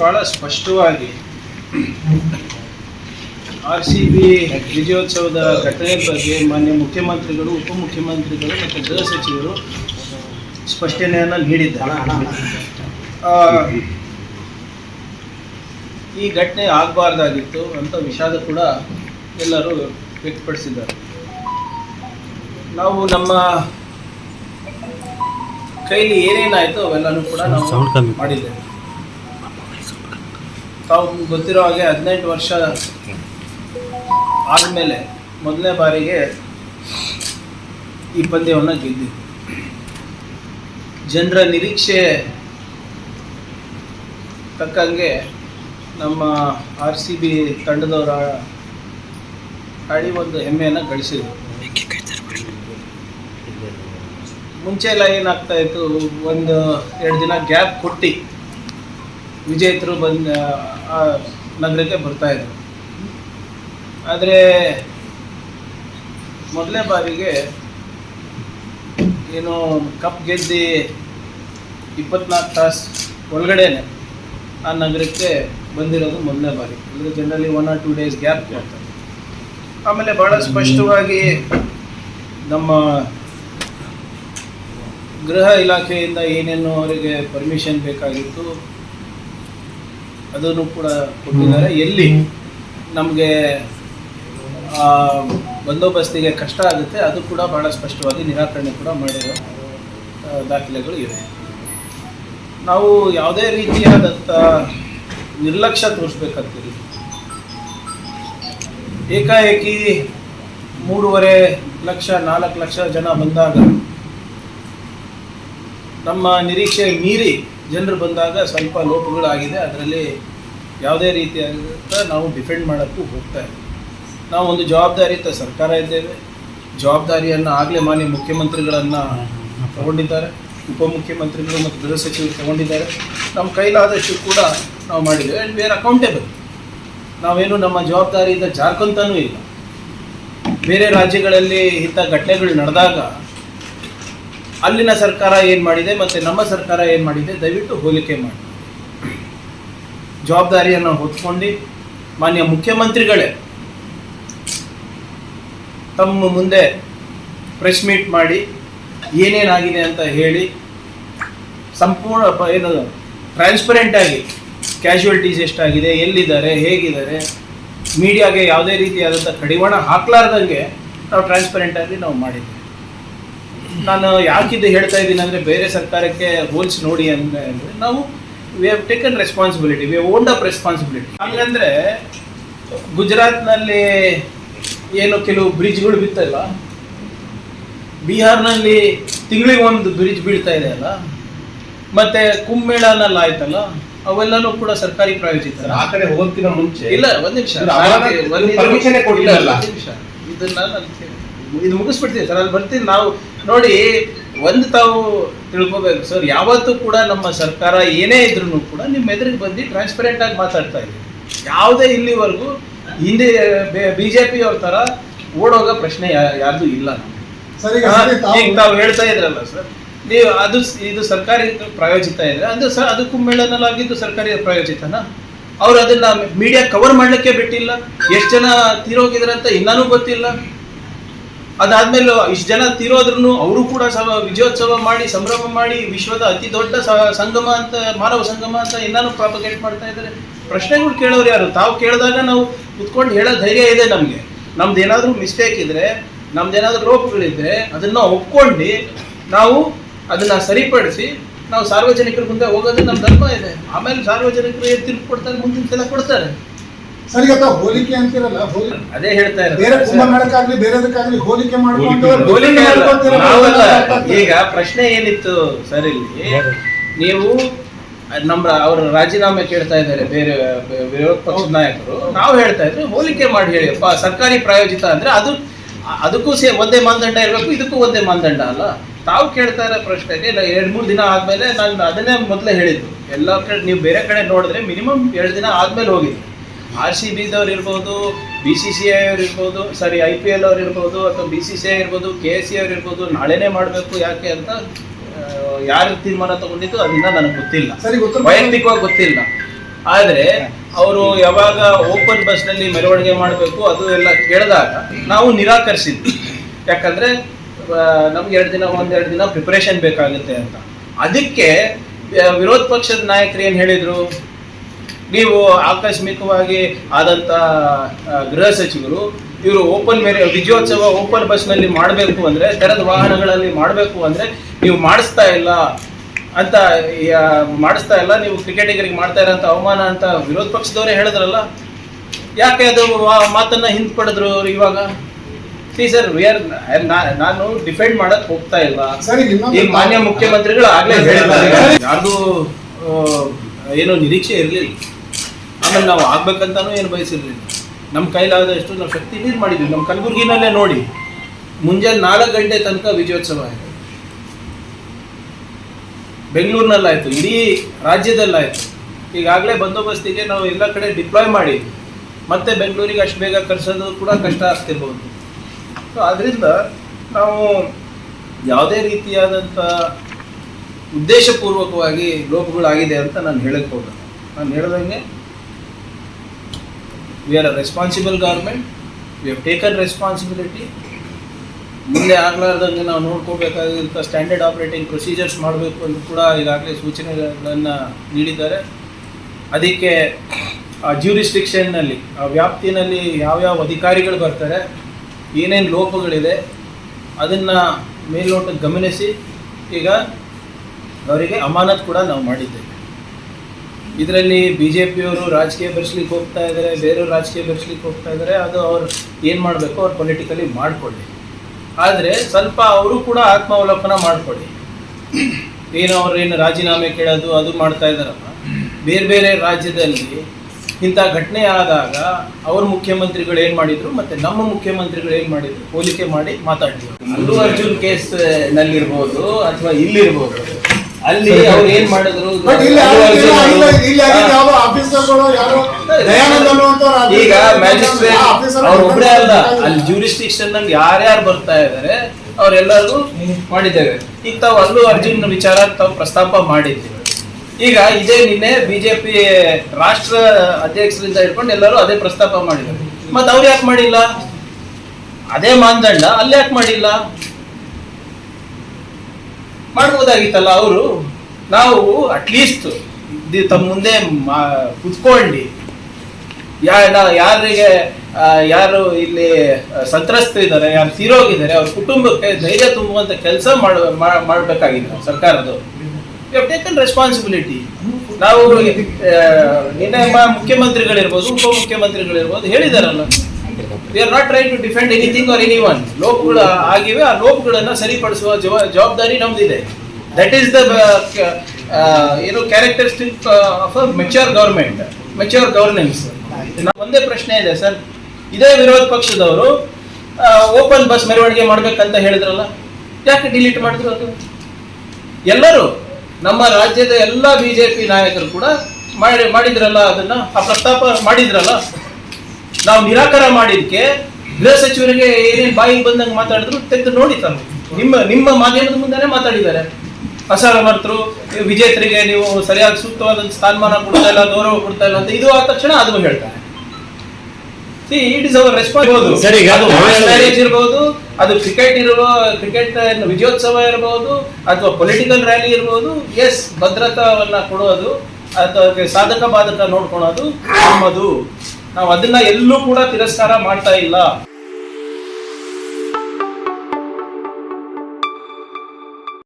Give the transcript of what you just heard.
ಬಹಳ ಸ್ಪಷ್ಟವಾಗಿ R C B ವಿಜಯೋತ್ಸವದ ಘಟನೆ ಬಗ್ಗೆ ಮಾನ್ಯ ಮುಖ್ಯಮಂತ್ರಿಗಳು ಉಪಮುಖ್ಯಮಂತ್ರಿಗಳು ಮತ್ತು ಗೃಹ ಸಚಿವರು ಸ್ಪಷ್ಟನೆಯನ್ನು ನೀಡಿದ್ದಾರೆ. ಈ ಘಟನೆ ಆಗಬಾರ್ದಾಗಿತ್ತು ಅಂತ ವಿಷಾದ ಕೂಡ ಎಲ್ಲರೂ ವ್ಯಕ್ತಪಡಿಸಿದ್ದಾರೆ. ನಾವು ನಮ್ಮ ಕೈಲಿ ಏನೇನಾಯಿತು ಅವೆಲ್ಲನೂ ಕೂಡ ನಾವು ಮಾಡಿದ್ದೇವೆ. ತಾವು ಗೊತ್ತಿರೋ ಹಾಗೆ ಹದಿನೆಂಟು ವರ್ಷ ಆದಮೇಲೆ ಮೊದಲನೇ ಬಾರಿಗೆ ಈ ಪಂದ್ಯವನ್ನು ಗೆದ್ದಿದ್ವಿ ಜನರ ನಿರೀಕ್ಷೆ ತಕ್ಕಂಗೆ ನಮ್ಮ ಆರ್ ಸಿ ಬಿ ತಂಡದವರ ಆಡಿ ಒಂದು ಹೆಮ್ಮೆಯನ್ನು ಗಳಿಸಿದ್ರು. ಮುಂಚೆ ಎಲ್ಲ ಏನಾಗ್ತಾ ಇತ್ತು, ಒಂದು ಎರಡು ದಿನ ಗ್ಯಾಪ್ ಕೊಟ್ಟು ವಿಜೇತರು ಬಂದ ನಗರಕ್ಕೆ ಬರ್ತಾ ಇದ್ರು. ಆದರೆ ಮೊದಲನೇ ಬಾರಿಗೆ ಏನು ಕಪ್ ಗೆದ್ದು ಇಪ್ಪತ್ನಾಲ್ಕು ತಾಸು ಒಳಗಡೆನೆ ಆ ನಗರಕ್ಕೆ ಬಂದಿರೋದು ಮೊದಲನೇ ಬಾರಿ. ಅಂದರೆ generally one or two days gap ಕೊಡ್ತಾರೆ ಆಮೇಲೆ ಭಾಳ ಸ್ಪಷ್ಟವಾಗಿ ನಮ್ಮ ಗೃಹ ಇಲಾಖೆಯಿಂದ ಏನೇನು ಅವರಿಗೆ ಪರ್ಮಿಷನ್ ಬೇಕಾಗಿತ್ತು. ಅದನ್ನು ಕೂಡ ಕೊಟ್ಟಿದ್ದಾರೆ. ಎಲ್ಲಿ ನಮಗೆ ಬಂದೋಬಸ್ತಿಗೆ ಕಷ್ಟ ಆಗುತ್ತೆ, ಅದು ಕೂಡ ಬಹಳ ಸ್ಪಷ್ಟವಾಗಿ ನಿರಾಕರಣೆ ಕೂಡ ಮಾಡಿರೋ ದಾಖಲೆಗಳು ಇವೆ. ನಾವು ಯಾವುದೇ ರೀತಿಯಾದಂಥ ನಿರ್ಲಕ್ಷ್ಯ ತೋರಿಸ್ಬೇಕಂತೀರಿ ಏಕಾಏಕಿ ಮೂರುವರೆ ಲಕ್ಷ, ನಾಲ್ಕು ಲಕ್ಷ ಜನ ಬಂದಾಗ ನಮ್ಮ ನಿರೀಕ್ಷೆ ಮೀರಿ ಜನರು ಬಂದಾಗ ಸ್ವಲ್ಪ ಲೋಪಗಳಾಗಿದೆ. ಅದರಲ್ಲಿ ಯಾವುದೇ ರೀತಿಯಾದ ನಾವು ಡಿಫೆಂಡ್ ಮಾಡೋಕ್ಕೂ ಹೋಗ್ತಾ ಇದ್ದೀವಿ. ನಾವು ಒಂದು ಜವಾಬ್ದಾರಿಯುತ ಸರ್ಕಾರ ಇದ್ದೇವೆ. ಜವಾಬ್ದಾರಿಯನ್ನು ಆಗಲೇ ಮಾನ್ಯ ಮುಖ್ಯಮಂತ್ರಿಗಳನ್ನು ತಗೊಂಡಿದ್ದಾರೆ. ಉಪಮುಖ್ಯಮಂತ್ರಿಗಳು ಮತ್ತು ಗೃಹ ಸಚಿವರು ತಗೊಂಡಿದ್ದಾರೆ. ನಮ್ಮ ಕೈಲಾದಷ್ಟು ಕೂಡ ನಾವು ಮಾಡಿದ್ದೇವೆ. ಆ್ಯಂಡ್ ವಿ ಆರ್ ಅಕೌಂಟೇಬಲ್ ನಾವೇನು ನಮ್ಮ ಜವಾಬ್ದಾರಿಯಿಂದ ಜಾರ್ಕೊಂತನೂ ಇಲ್ಲ. ಬೇರೆ ರಾಜ್ಯಗಳಲ್ಲಿ ಇಂಥ ಘಟನೆಗಳು ನಡೆದಾಗ ಅಲ್ಲಿನ ಸರ್ಕಾರ ಏನು ಮಾಡಿದೆ ಮತ್ತು ನಮ್ಮ ಸರ್ಕಾರ ಏನು ಮಾಡಿದೆ? ದಯವಿಟ್ಟು ಹೋಲಿಕೆ ಮಾಡಿ. ಜವಾಬ್ದಾರಿಯನ್ನು ಹೊತ್ಕೊಂಡು ಮಾನ್ಯ ಮುಖ್ಯಮಂತ್ರಿಗಳೇ, ತಮ್ಮ ಮುಂದೆ ಪ್ರೆಸ್ ಮೀಟ್ ಮಾಡಿ ಏನೇನಾಗಿದೆ ಅಂತ ಹೇಳಿ ಸಂಪೂರ್ಣ ಏನು ಟ್ರಾನ್ಸ್ಪರೆಂಟ್ ಆಗಿ ಕ್ಯಾಶುವಲ್ಟೀಸ್ ಎಷ್ಟಾಗಿದೆ, ಎಲ್ಲಿದ್ದಾರೆ, ಹೇಗಿದ್ದಾರೆ ಮೀಡಿಯಾಗೆ ಯಾವುದೇ ರೀತಿಯಾದಂಥ ಕಡಿವಾಣ ಹಾಕ್ಲಾರ್ದಂಗೆ ನಾವು ಟ್ರಾನ್ಸ್ಪರೆಂಟ್ ಆಗಿ ನಾವು ಮಾಡಿದ್ದೀವಿ ನಾನು ಯಾಕಿದು ಹೇಳ್ತಾ ಇದ್ದೀನಿ ಅಂದರೆ ಬೇರೆ ಸರ್ಕಾರಕ್ಕೆ ಹೋಲ್ಸಿ ನೋಡಿ ಅಂದರೆ ನಾವು we have taken responsibility we have owned up responsibility ಹಂಗಂದ್ರೆ ಗುಜರಾತ್ನಲ್ಲಿ ಏನು ಕೆಲವು ಬ್ರಿಡ್ಜ್ಗಳು ಬಿತ್ತಲ್ಲ? ಬಿಹಾರ್ನಲ್ಲಿ ತಿಂಗಳಿಗೆ ಒಂದು ಬ್ರಿಡ್ಜ್ ಬೀಳ್ತಾ ಇದೆ ಅಲ್ಲ? ಮತ್ತೆ ಕುಂಭಮೇಳನಲ್ಲಿ ಆಯ್ತಲ್ಲ? ಅವೆಲ್ಲನೂ ಕೂಡ ಸರ್ಕಾರಿ ಪ್ರಾಯೋಜಿತ ಆ ಕಡೆ ಹೋಗ್ತಿರೋ ಮುಂಚೆ ಇಲ್ಲ ಒಂದ್ ನಿಮಿಷ. ಇದನ್ನ ನಾನು ಇದು ಮುಗಿಸ್ಬಿಡ್ತೀವಿ ಸರ್ ಅಲ್ಲಿ ಬರ್ತೀನಿ. ನಾವು ನೋಡಿ ಒಂದು ತಾವು ತಿಳ್ಕೊಬೇಕು ಸರ್ ಯಾವತ್ತೂ ಕೂಡ ನಮ್ಮ ಸರ್ಕಾರ ಏನೇ ಇದ್ರೂ ಕೂಡ ನಿಮ್ಮ ಎದುರಿಗೆ ಬಂದು ಟ್ರಾನ್ಸ್ಪರೆಂಟ್ ಆಗಿ ಮಾತಾಡ್ತಾ ಇದ್ದೀವಿ ಯಾವುದೇ ಇಲ್ಲಿವರೆಗೂ ಹಿಂದೆ ಬಿ ಜೆ ಪಿ ಅವ್ರ ಥರ ಓಡೋಗೋ ಪ್ರಶ್ನೆ ಯಾರ್ದು ಇಲ್ಲ ಸರ್ ಈಗ ತಾವು- ಹೇಳ್ತಾ ಇದ್ರಲ್ಲ ಸರ್ ನೀವು ಅದು ಇದು ಸರ್ಕಾರಿ ಪ್ರಾಯೋಜಿತ ಇದೆ ಅಂದ್ರೆ ಸರ್ ಅದು ಕುಂಭಮೇಳನಲ್ಲಿ ಆಗಿದ್ದು ಸರ್ಕಾರಿ ಪ್ರಾಯೋಜಿತನ? ಅವ್ರು ಅದನ್ನ ಮೀಡಿಯಾ ಕವರ್ ಮಾಡ್ಲಿಕ್ಕೆ ಬಿಟ್ಟಿಲ್ಲ? ಎಷ್ಟು ಜನ ತೀರೋಗಿದ್ರಂತ ಅಂತ ಇನ್ನೂ ಗೊತ್ತಿಲ್ಲ? ಅದಾದ್ಮೇಲೆ ಇಷ್ಟು ಜನ ತೀರೋದ್ರೂ ಅವರು ಕೂಡ ವಿಜಯೋತ್ಸವ ಮಾಡಿ, ಸಂಭ್ರಮ ಮಾಡಿ, ವಿಶ್ವದ ಅತಿ ದೊಡ್ಡ ಸಂಗಮ ಅಂತ, ಮಾನವ ಸಂಗಮ ಅಂತ ಏನಾನು ಪ್ರಾಪಗೇಟ್ ಮಾಡ್ತಾ ಇದ್ದಾರೆ ಪ್ರಶ್ನೆಗಳು ಕೇಳೋರು ಯಾರು? ತಾವು ಕೇಳಿದಾಗ ನಾವು ಕುತ್ಕೊಂಡು ಹೇಳೋ ಧೈರ್ಯ ಇದೆ ನಮಗೆ. ನಮ್ದು ಏನಾದರೂ ಮಿಸ್ಟೇಕ್ ಇದ್ರೆ ನಮ್ದು ಏನಾದರೂ ಲೋಪಗಳಿದ್ರೆ ಅದನ್ನ ಒಪ್ಕೊಂಡು ನಾವು ಅದನ್ನ ಸರಿಪಡಿಸಿ ನಾವು ಸಾರ್ವಜನಿಕರ ಮುಂದೆ ಹೋಗೋದು ನಮ್ಮ ಧರ್ಮ ಇದೆ. ಆಮೇಲೆ ಸಾರ್ವಜನಿಕರು ಏನು ಕೊಡ್ತಾರೆ ಮುಂದಿನ ಸಲ ಕೊಡ್ತಾರೆ. ಸರ್ ಈಗ ಹೋಲಿಕೆ ಅಂತಿರಲ್ಲ ಹೋಲಿ ಅದೇ ಹೇಳ್ತಾ ಬೇರೆ ಇರೋದು ಕುಂಭಮೇಳಕ್ಕಾಗ್ಲಿ ಬೇರೆದಕ್ಕಾಗ್ಲಿ ಹೋಲಿಕೆ ಮಾಡ್ಕೊಂಡು ಹೋಲಿಕೆ. ಮಾಡ್ಕೊಂತೀರಲ್ಲ. ಈಗ ಪ್ರಶ್ನೆ ಏನಿತ್ತು ಸರ್ ಇಲ್ಲಿ? ನೀವು ನಮ್ಮ ಅವರು ರಾಜೀನಾಮೆ ಕೇಳ್ತಾ ಇದ್ದಾರೆ ಬೇರೆ ವಿರೋಧ ಪಕ್ಷದ ನಾಯಕರು. ನಾವು ಹೇಳ್ತಾ ಇದ್ವಿ ಹೋಲಿಕೆ ಮಾಡಿ ಹೇಳಿ. ಸರ್ಕಾರಿ ಪ್ರಾಯೋಜಿತ ಅಂದ್ರೆ ಅದು ಅದಕ್ಕೂ ಸೇ ಒಂದೇ ಮಾನದಂಡ ಇರಬೇಕು ಇದಕ್ಕೂ ಒಂದೇ ಮಾನದಂಡ ಅಲ್ಲ? ತಾವು ಕೇಳ್ತಾ ಇರೋ ಪ್ರಶ್ನೆಗೆ ಎರಡು ಮೂರು ದಿನ ಆದ್ಮೇಲೆ ನಾನು ಅದನ್ನೇ ಮೊದಲೇ ಹೇಳಿದ್ದು. ಎಲ್ಲ ಕಡೆ ನೀವು ಬೇರೆ ಕಡೆ ನೋಡಿದ್ರೆ ಮಿನಿಮಮ್ ಎರಡು ದಿನ ಆದ್ಮೇಲೆ ಹೋಗಿದ್ದು. ಆರ್ ಸಿ ಬಿದವ್ರು ಇರ್ಬೋದು ಬಿ ಸಿ ಸಿ ಐ ಅವ್ರು ಇರ್ಬೋದು ಸಾರಿ ಐ ಪಿ ಎಲ್ ಅವ್ರು ಇರ್ಬೋದು ಅಥವಾ ಬಿ ಸಿ ಸಿ ಐ ಇರ್ಬೋದು ಕೆ ಎಸ್ ಸಿ ಅವ್ರು ಇರ್ಬೋದು ನಾಳೆನೇ ಮಾಡಬೇಕು ಯಾಕೆ ಅಂತ ಯಾರು ತೀರ್ಮಾನ ತಗೊಂಡಿದ್ದು ಅದನ್ನ ನನಗೆ ಗೊತ್ತಿಲ್ಲ. ವೈಯಕ್ತಿಕವಾಗಿ ಗೊತ್ತಿಲ್ಲ. ಆದರೆ ಅವರು ಯಾವಾಗ ಓಪನ್ ಬಸ್ನಲ್ಲಿ ಮೆರವಣಿಗೆ ಮಾಡಬೇಕು ಅದು ಎಲ್ಲ ಕೇಳಿದಾಗ ನಾವು ನಿರಾಕರಿಸಿದ್ವಿ. ಯಾಕಂದರೆ ನಮ್ಗೆ ಎರಡು ದಿನ ಒಂದೆರಡು ದಿನ ಪ್ರಿಪ್ರೇಷನ್ ಬೇಕಾಗುತ್ತೆ ಅಂತ. ಅದಕ್ಕೆ ವಿರೋಧ ಪಕ್ಷದ ನಾಯಕರು ಏನು ಹೇಳಿದ್ರು? ನೀವು ಆಕಸ್ಮಿಕವಾಗಿ ಆದಂತ ಗೃಹ ಸಚಿವರು ಇವರು ಓಪನ್ ಮೇರೆ ವಿಜಯೋತ್ಸವ ಓಪನ್ ಬಸ್ನಲ್ಲಿ ಮಾಡಬೇಕು ಅಂದ್ರೆ ತೆರೆದ ವಾಹನಗಳಲ್ಲಿ ಮಾಡಬೇಕು ಅಂದ್ರೆ ನೀವು ಮಾಡಿಸ್ತಾ ಇಲ್ಲ ಅಂತ ಮಾಡಿಸ್ತಾ ಇಲ್ಲ ನೀವು ಕ್ರಿಕೆಟಿಗರಿಗೆ ಮಾಡ್ತಾ ಇರೋಂಥ ಅವಮಾನ ಅಂತ ವಿರೋಧ ಪಕ್ಷದವರೇ ಹೇಳಿದ್ರಲ್ಲ? ಯಾಕೆ ಅದು ಮಾತನ್ನ ಮಾತನ್ನ ಹಿಂದ್ಪಡೆದ್ರು ಅವ್ರು ಇವಾಗ? ಸಿ ಸರ್ ವಿ ಆರ್ ನಾನು ಡಿಫೆಂಡ್ ಮಾಡಕ್ ಹೋಗ್ತಾ ಇಲ್ಲ. ಈ ಮಾನ್ಯ ಮುಖ್ಯಮಂತ್ರಿಗಳು ಆಗ್ಲೇ ಹೇಳಿದ್ದಾರೆ. ಯಾರ್ದು ಏನೋ ನಿರೀಕ್ಷೆ ಇರಲಿಲ್ಲ. ಆಮೇಲೆ ನಾವು ಆಗ್ಬೇಕಂತಾನೂ ಏನು ಬಯಸಿರ್ಲಿಲ್ಲ. ನಮ್ಮ ಕೈಲಾದಷ್ಟು ನಾವು ಶಕ್ತಿ ನೀರು ಮಾಡಿದ್ವಿ. ನಮ್ಮ ಕಲಬುರ್ಗಿನಲ್ಲೇ ನೋಡಿ, ಮುಂಜಾನೆ ನಾಲ್ಕು ಗಂಟೆ ತನಕ ವಿಜಯೋತ್ಸವ ಆಯಿತು. ಬೆಂಗಳೂರಿನಲ್ಲಾಯ್ತು, ಇಡೀ ರಾಜ್ಯದಲ್ಲಾಯಿತು. ಈಗಾಗಲೇ ಬಂದೋಬಸ್ತಿಗೆ ನಾವು ಎಲ್ಲ ಕಡೆ ಡಿಪ್ಲಾಯ್ ಮಾಡಿ, ಮತ್ತೆ ಬೆಂಗಳೂರಿಗೆ ಅಷ್ಟು ಬೇಗ ಕರ್ಸೋದು ಕೂಡ ಕಷ್ಟ ಆಗ್ತಿರ್ಬೋದು. ಸೊ ಆದ್ರಿಂದ ನಾವು ಯಾವುದೇ ರೀತಿಯಾದಂಥ ಉದ್ದೇಶಪೂರ್ವಕವಾಗಿ ಲೋಪಗಳಾಗಿದೆ ಅಂತ ನಾನು ಹೇಳಕ್ಕೆ ಹೋಗಲ್ಲ. ನಾನು ಹೇಳ್ದಂಗೆ we are a responsible government we have taken responsibility ಮುಂದೆ ಆಗಲಾರ್ದಂಗೆ ನಾವು ನೋಡ್ಕೋಬೇಕಾಗಿರುವಂಥ ಸ್ಟ್ಯಾಂಡರ್ಡ್ ಆಪರೇಟಿಂಗ್ ಪ್ರೊಸೀಜರ್ಸ್ ಮಾಡಬೇಕು ಅಂತ ಕೂಡ ಈಗಾಗಲೇ ಸೂಚನೆಗಳನ್ನು ನೀಡಿದ್ದಾರೆ. ಅದಕ್ಕೆ ಆ ಜ್ಯೂರಿಸ್ಟಿಕ್ಷನ್ನಲ್ಲಿ ಆ ವ್ಯಾಪ್ತಿನಲ್ಲಿ ಯಾವ್ಯಾವ ಅಧಿಕಾರಿಗಳು ಬರ್ತಾರೆ, ಏನೇನು ಲೋಪಗಳಿದೆ, ಅದನ್ನು ಮೇಲ್ನೋಟಕ್ಕೆ ಗಮನಿಸಿ. ಈಗ ಅವರಿಗೆ ಅಮಾನತ್ ಕೂಡ ನಾವು ಮಾಡಿದ್ದೇವೆ. ಇದರಲ್ಲಿ ಬಿ ಜೆ ಪಿಯವರು ರಾಜಕೀಯ ಬೆರೆಸ್ಲಿಕ್ಕೆ ಹೋಗ್ತಾ ಇದ್ದಾರೆ ಬೇರೆ ರಾಜಕೀಯ ಬೆರೆಸ್ಲಿಕ್ಕೆ ಹೋಗ್ತಾ ಇದ್ದಾರೆ ಅದು ಅವ್ರು ಏನು ಮಾಡಬೇಕು ಅವ್ರು ಪೊಲಿಟಿಕಲಿ ಮಾಡಿಕೊಳ್ಳಿ. ಆದರೆ ಸ್ವಲ್ಪ ಅವರು ಕೂಡ ಆತ್ಮಾವಲೋಕನ ಮಾಡಿಕೊಳ್ಳಿ. ಏನು ಅವ್ರು ಏನು ರಾಜೀನಾಮೆ ಕೇಳೋದು, ಅದು ಮಾಡ್ತಾ ಇದ್ದಾರಲ್ಲ ಬೇರೆ ಬೇರೆ ರಾಜ್ಯದಲ್ಲಿ ಇಂಥ ಘಟನೆ ಆದಾಗ ಅವ್ರ ಮುಖ್ಯಮಂತ್ರಿಗಳು ಏನು ಮಾಡಿದರು, ಮತ್ತು ನಮ್ಮ ಮುಖ್ಯಮಂತ್ರಿಗಳು ಏನು ಮಾಡಿದರು? ಹೋಲಿಕೆ ಮಾಡಿ ಮಾತಾಡ್ತೀವಿ. ಅಲ್ಲೂ ಅರ್ಜುನ್ ಕೇಸ್ ನಲ್ಲಿರ್ಬೋದು ಅಥವಾ ಇಲ್ಲಿರ್ಬೋದು. ಅಲ್ಲಿ ಅವ್ರು ಏನ್ ಮಾಡಿದ್ರು? ಬಟ್ ಇಲ್ಲಿ ಇಲ್ಲ, ಇಲ್ಲಿ ಆಗಿದ್ದು ಯಾವ್ದೋ ಆಫೀಸರ್ಗಳು ಯಾರೋ ದಯಾನಂದ್ ಅನ್ನುವಂಥವ್ರು. ಈಗ ಮ್ಯಾಜಿಸ್ಟ್ರೇಟ್ ಆ ಆಫೀಸರ್ ಅವ್ರು ಅಲ್ಲ ಅಲ್ಲಿ ಜ್ಯೂರಿಸ್ಟಿಕ್ಷನ್ನಲ್ಲಿ ಯಾರ್ಯಾರು ಬರ್ತಾ ಇದಾರೆ ಅವರೆಲ್ಲರೂ ಮಾಡಿದ್ದೇವೆ ಈಗ ತಾವು ಅಲ್ಲೂ ಅರ್ಜುನ್ ವಿಚಾರ ತಾವು ಪ್ರಸ್ತಾಪ ಮಾಡಿದ್ದೀವಿ ಈಗ ಇದೇ ನಿನ್ನೆ ಬಿಜೆಪಿ ರಾಷ್ಟ್ರ ಅಧ್ಯಕ್ಷರಿಂದ ಹಿಡ್ಕೊಂಡು ಎಲ್ಲರೂ ಅದೇ ಪ್ರಸ್ತಾಪ ಮಾಡಿದ್ದಾರೆ ಮತ್ತೆ ಅವ್ರು ಯಾಕೆ ಮಾಡಿಲ್ಲ? ಅದೇ ಮಾನದಂಡ ಅಲ್ಲಿ ಯಾಕೆ ಮಾಡಿಲ್ಲ? ಮಾಡ್ಬೋದಾಗಿತ್ತಲ್ಲ ಅವರು, ನಾವು ಅಟ್ಲೀಸ್ಟ್ ತಮ್ಮ ಮುಂದೆ ಕುತ್ಕೊಂಡು ಯಾ ಯಾರಿಗೆ ಯಾರು ಇಲ್ಲಿ ಸಂತ್ರಸ್ತರಿದ್ದಾರೆ ಯಾರು ತೀರೋಗಿದ್ದಾರೆ, ಅವ್ರ ಕುಟುಂಬಕ್ಕೆ ಧೈರ್ಯ ತುಂಬುವಂತ ಕೆಲಸ ಮಾಡ ಮಾಡ್ಬೇಕಾಗಿತ್ತು ಸರ್ಕಾರದವರು ಟೇಕನ್ ರೆಸ್ಪಾನ್ಸಿಬಿಲಿಟಿ ನಾವು ನಿನ್ನೆ ಮುಖ್ಯಮಂತ್ರಿಗಳಿರ್ಬೋದು, ಉಪಮುಖ್ಯಮಂತ್ರಿಗಳಿರ್ಬೋದು ಹೇಳಿದಾರಲ್ಲ. We are not try to defend anything or anyone ಲೋಪಗಳು ಆಗಿವೆ, ಆ ಲೋಪ್ಗಳನ್ನು ಸರಿಪಡಿಸುವ ಜವ- ಜವಾಬ್ದಾರಿ ನಮ್ದಿದೆ. ದಟ್ ಈಸ್ ದ ಏನು characteristic of a mature government mature governance ಒಂದೇ ಪ್ರಶ್ನೆ ಇದೆ, ಸರ್. ಇದೇ ವಿರೋಧ ಪಕ್ಷದವರು ಓಪನ್ ಬಸ್ ಮೆರವಣಿಗೆ ಮಾಡ್ಬೇಕಂತ ಹೇಳಿದ್ರಲ್ಲ? ಯಾಕೆ ಡಿಲೀಟ್ ಮಾಡಿದ್ರು ಅದು? ಎಲ್ಲರೂ, ನಮ್ಮ ರಾಜ್ಯದ ಎಲ್ಲ ಬಿಜೆಪಿ ನಾಯಕರು ಕೂಡ ಮಾಡಿ, ಮಾಡಿದ್ರಲ್ಲ ಅದನ್ನು? ಆ ಪ್ರಸ್ತಾಪ ಮಾಡಿದ್ರಲ್ಲ? ನಾವು ನಿರಾಕಾರ ಮಾಡಿದಕ್ಕೆ ಗೃಹ ಸಚಿವರಿಗೆ ಏನೇನು ಬಾಯಿಗೆ ಬಂದಂಗೆ ಮಾತಾಡಿದ್ರು ತೆಗೆದು ನೋಡಿ ತಾನು ನಿಮ್ಮ ನಿಮ್ಮ ಮಾಧ್ಯಮದ ಮುಂದೆನೇ ಮಾತಾಡಿದ್ದಾರೆ. ಅಸಮರ್ಥರು ವಿಜೇತರಿಗೆ ನೀವು ಸರಿಯಾಗಿ ಸೂಕ್ತವಾದ ಸ್ಥಾನಮಾನ ಕೊಡ್ತಾ ಇಲ್ಲ ಗೌರವ ಕೊಡ್ತಾ ಇಲ್ಲ ಅಂತ ಇದು ಆದ ತಕ್ಷಣ ಅದನ್ನು ಹೇಳ್ತಾರೆ. ಇಟ್ ಇಸ್ ಅವರ್ ರೆಸ್ಪಾನ್ಸ್ ಸರಿ, ಅದು ಕ್ರಿಕೆಟ್ ಇರುವ ಕ್ರಿಕೆಟ್ ವಿಜಯೋತ್ಸವ ಇರಬಹುದು ಅಥವಾ ಪೊಲಿಟಿಕಲ್ ರ್ಯಾಲಿ ಇರ್ಬೋದು ಎಸ್ ಭದ್ರತಾವನ್ನ ಕೊಡೋದು ಅಥವಾ ಸಾಧಕ ಬಾಧಕ ನೋಡ್ಕೊಳೋದು ನಮ್ಮದು. ನಾವು ಅದನ್ನ ಎಲ್ಲೂ ಕೂಡ ತಿರಸ್ಕಾರ ಮಾಡ್ತಾ ಇಲ್ಲ.